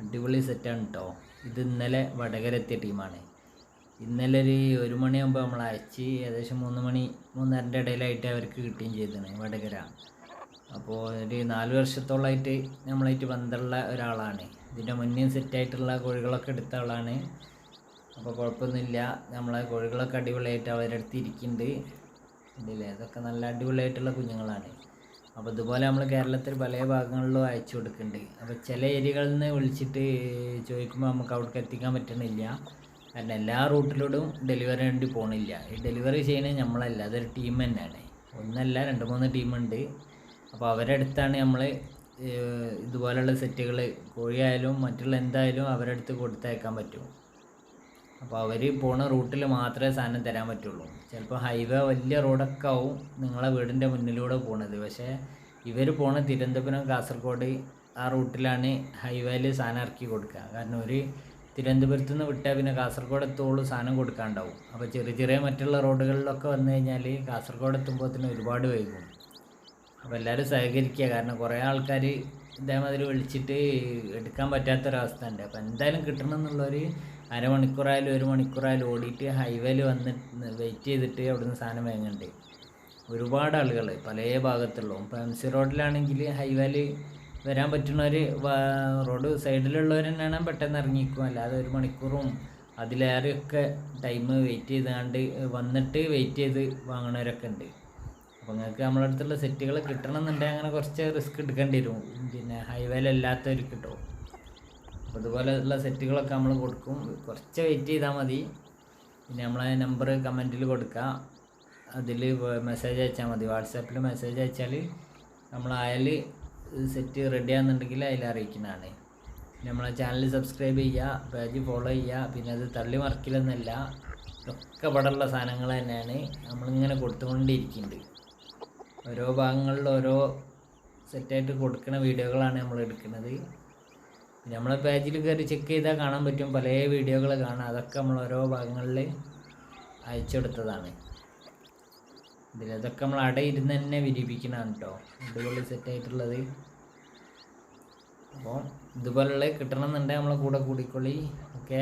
അടിപൊളി സെറ്റാണ് കേട്ടോ ഇത് ഇന്നലെ വടകര എത്തിയ ടീമാണ് ഇന്നലെ ഒരു ഒരു മണിയാകുമ്പോൾ നമ്മൾ അയച്ച് ഏകദേശം മൂന്ന് മണി മൂന്നരന്റെ ഇടയിലായിട്ട് അവർക്ക് കിട്ടുകയും ചെയ്തതാണ് വടകര. അപ്പോൾ ഒരു നാല് വർഷത്തോളമായിട്ട് നമ്മളായിട്ട് ബന്ധമുള്ള ഒരാളാണ്. ഇതിന്റെ മുന്നേ സെറ്റായിട്ടുള്ള കോഴികളൊക്കെ എടുത്ത ആളാണ്. അപ്പോൾ കുഴപ്പമൊന്നുമില്ല. നമ്മളെ കോഴികളൊക്കെ അടിപൊളിയായിട്ട് അവരടുത്ത് ഇരിക്കുന്നുണ്ട്. ഇതില്ലേ അതൊക്കെ നല്ല അടിപൊളിയായിട്ടുള്ള കുഞ്ഞുങ്ങളാണ്. അപ്പോൾ ഇതുപോലെ നമ്മൾ കേരളത്തിൽ പല ഭാഗങ്ങളിലും അയച്ചു കൊടുക്കുന്നുണ്ട് അപ്പോൾ ചില ഏരിയകളിൽ നിന്ന് വിളിച്ചിട്ട് ചോദിക്കുമ്പോൾ നമുക്ക് അവിടേക്ക് എത്തിക്കാൻ പറ്റണില്ല. കാരണം എല്ലാ റൂട്ടിലൂടും ഡെലിവറി വേണ്ടി പോകണില്ല ഈ ഡെലിവറി ചെയ്യണത് നമ്മളല്ല അതൊരു ടീം തന്നെയാണ്. ഒന്നല്ല രണ്ട് മൂന്ന് ടീമുണ്ട്. അപ്പോൾ അവരുടെ അടുത്താണ് നമ്മൾ ഇതുപോലെയുള്ള സെറ്റുകൾ കോഴിയായാലും മറ്റുള്ള എന്തായാലും അവരുടെ അടുത്ത് കൊടുത്തയക്കാൻ പറ്റും. അപ്പോൾ അവർ പോണ റൂട്ടിൽ മാത്രമേ സാധനം തരാൻ പറ്റുള്ളൂ. ചിലപ്പോൾ ഹൈവേ വലിയ റോഡൊക്കെ ആവും നിങ്ങളെ വീടിന്റെ മുന്നിലൂടെ പോണത്. പക്ഷേ ഇവർ പോണ തിരുവനന്തപുരം കാസർഗോഡ് ആ റൂട്ടിലാണ് ഹൈവേയിൽ സാധനം ഇറക്കി കൊടുക്കുക. കാരണം ഒരു തിരുവനന്തപുരത്ത് നിന്ന് വിട്ടാൽ പിന്നെ കാസർഗോഡ് എത്തുള്ളൂ സാധനം കൊടുക്കാണ്ടാവും. അപ്പോൾ ചെറിയ ചെറിയ മറ്റുള്ള റോഡുകളിലൊക്കെ വന്നു കഴിഞ്ഞാൽ കാസർഗോഡ് എത്തുമ്പോഴത്തേന് ഒരുപാട് വൈകും. അപ്പോൾ എല്ലാവരും സഹകരിക്കുക. കാരണം കുറേ ആൾക്കാർ ഇതേമാതിരി വിളിച്ചിട്ട് എടുക്കാൻ പറ്റാത്തൊരവസ്ഥ ഉണ്ട് അപ്പോൾ എന്തായാലും കിട്ടണം എന്നുള്ളൊരു അരമണിക്കൂറായാലും ഒരു മണിക്കൂറായാലും ഓടിയിട്ട് ഹൈവേയിൽ വന്ന് വെയിറ്റ് ചെയ്തിട്ട് അവിടുന്ന് സാധനം വാങ്ങുന്നുണ്ട് ഒരുപാട് ആളുകൾ പല ഭാഗത്തുള്ളൂ. ഇപ്പോൾ എം സി റോഡിലാണെങ്കിൽ ഹൈവേയിൽ വരാൻ പറ്റുന്നവർ റോഡ് സൈഡിലുള്ളവർ തന്നെയാണ് പെട്ടെന്ന് ഇറങ്ങിക്കും അല്ലാതെ ഒരു മണിക്കൂറും അതിലേറെയൊക്കെ ടൈം വെയിറ്റ് ചെയ്താണ്ട് വന്നിട്ട് വെയിറ്റ് ചെയ്ത് വാങ്ങണവരൊക്കെ ഉണ്ട്. അപ്പോൾ നിങ്ങൾക്ക് നമ്മളെ അടുത്തുള്ള സെറ്റുകൾ കിട്ടണമെന്നുണ്ടെങ്കിൽ അങ്ങനെ കുറച്ച് റിസ്ക് എടുക്കേണ്ടി വരും. പിന്നെ ഹൈവേയിലല്ലാത്തവർക്ക് കിട്ടും. അപ്പോൾ ഇതുപോലെയുള്ള സെറ്റുകളൊക്കെ നമ്മൾ കൊടുക്കും. കുറച്ച് വെയിറ്റ് ചെയ്താൽ മതി. പിന്നെ നമ്മളെ നമ്പർ കമന്റിൽ കൊടുക്കുക അതിൽ മെസ്സേജ് അയച്ചാൽ മതി. വാട്സാപ്പിൽ മെസ്സേജ് അയച്ചാൽ നമ്മളായാൽ സെറ്റ് റെഡി ആണെന്നുണ്ടെങ്കിൽ അതിൽ അറിയിക്കുന്നതാണ്. നമ്മളെ ചാനൽ സബ്സ്ക്രൈബ് ചെയ്യുക പേജ് ഫോളോ ചെയ്യുക പിന്നെ അത് തള്ളി മറിക്കില്ലെന്നല്ല ഇതൊക്കെ ഇവിടെയുള്ള സാധനങ്ങൾ തന്നെയാണ്. നമ്മളിങ്ങനെ കൊടുത്തുകൊണ്ടിരിക്കുന്നുണ്ട്. ഓരോ ഭാഗങ്ങളിൽ ഓരോ സെറ്റായിട്ട് കൊടുക്കുന്ന വീഡിയോകളാണ് നമ്മൾ എടുക്കുന്നത്. നമ്മളെ പേജിൽ കയറി ചെക്ക് ചെയ്താൽ കാണാൻ പറ്റും. പല വീഡിയോകൾ കാണാം. അതൊക്കെ നമ്മൾ ഓരോ ഭാഗങ്ങളിൽ അയച്ചെടുത്തതാണ് ഇതിൽ അതൊക്കെ നമ്മൾ അടയിരുന്ന് തന്നെ വിരിപ്പിക്കണതാണ് കേട്ടോ അടിപൊളി സെറ്റായിട്ടുള്ളത് അപ്പോൾ ഇതുപോലുള്ള കിട്ടണമെന്നുണ്ടെങ്കിൽ നമ്മളെ കൂടെ കൂടിക്കൊള്ളി ഓക്കെ?